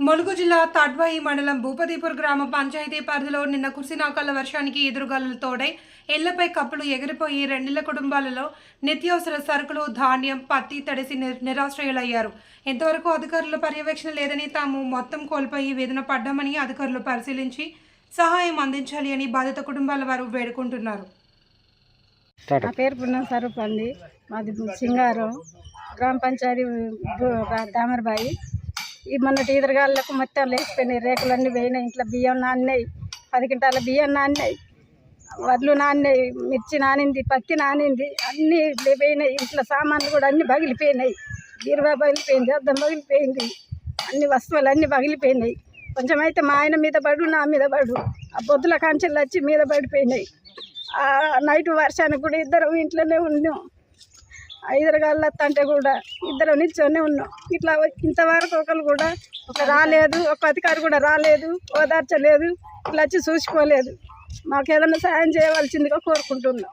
ములుగు జిల్లా తాడ్వాయి మండలం భూపతిపూర్ గ్రామ పంచాయతీ పరిధిలో నిన్న కురిసిన వర్షానికి ఎదురుగాలులు తోడై ఇళ్ళపై కప్పులు ఎగిరిపోయి రెండిళ్ళ కుటుంబాలలో నిత్యావసర సరుకులు ధాన్యం పత్తి తడిసి నిరాశ్రయులయ్యారు. ఇంతవరకు అధికారుల పర్యవేక్షణ లేదని తాము మొత్తం కోల్పోయి వేదన పడ్డామని అధికారులు పరిశీలించి సహాయం అందించాలి అని బాధిత కుటుంబాల వారు వేడుకుంటున్నారు. నా పేరు పుణ్యం స్వరూప్ అండి. మాది సింగారం. గ్రామ పంచాయతీ దామరబాయి. ఈ మొన్నటి ఈదరగాళ్ళకు మొత్తం లేచిపోయినాయి. రేకులన్నీ పోయినాయి. ఇంట్లో బియ్యం నాన్నాయి. పది కింటాల బియ్యం నాన్నాయి. వడ్లు నాన్నాయి. మిర్చి నానింది. పత్తి నానింది. అన్నీ పోయినాయి. ఇంట్లో సామాన్లు కూడా అన్నీ పగిలిపోయినాయి. బీరువా పగిలిపోయింది. అద్దం పగిలిపోయింది. అన్ని వస్తువులు అన్నీ పగిలిపోయినాయి. కొంచెం అయితే మా ఆయన మీద పడు నా మీద పడు. ఆ బొద్దుల కాంచెలు వచ్చి మీద పడిపోయినాయి. నైట్ వర్షానికి కూడా ఇద్దరం ఇంట్లోనే ఉన్నాం. ఐదరగాళ్ళ అంటే కూడా ఇద్దరు నిల్చొని ఉన్నాం. ఇట్లా ఇంతవరకు ఒకరు కూడా ఒక రాలేదు ఒక అధికారి కూడా రాలేదు ఓదార్చలేదు ఇట్లా వచ్చి చూసుకోలేదు. మాకు ఏదైనా సాయం చేయవలసిందిగా కోరుకుంటున్నాం.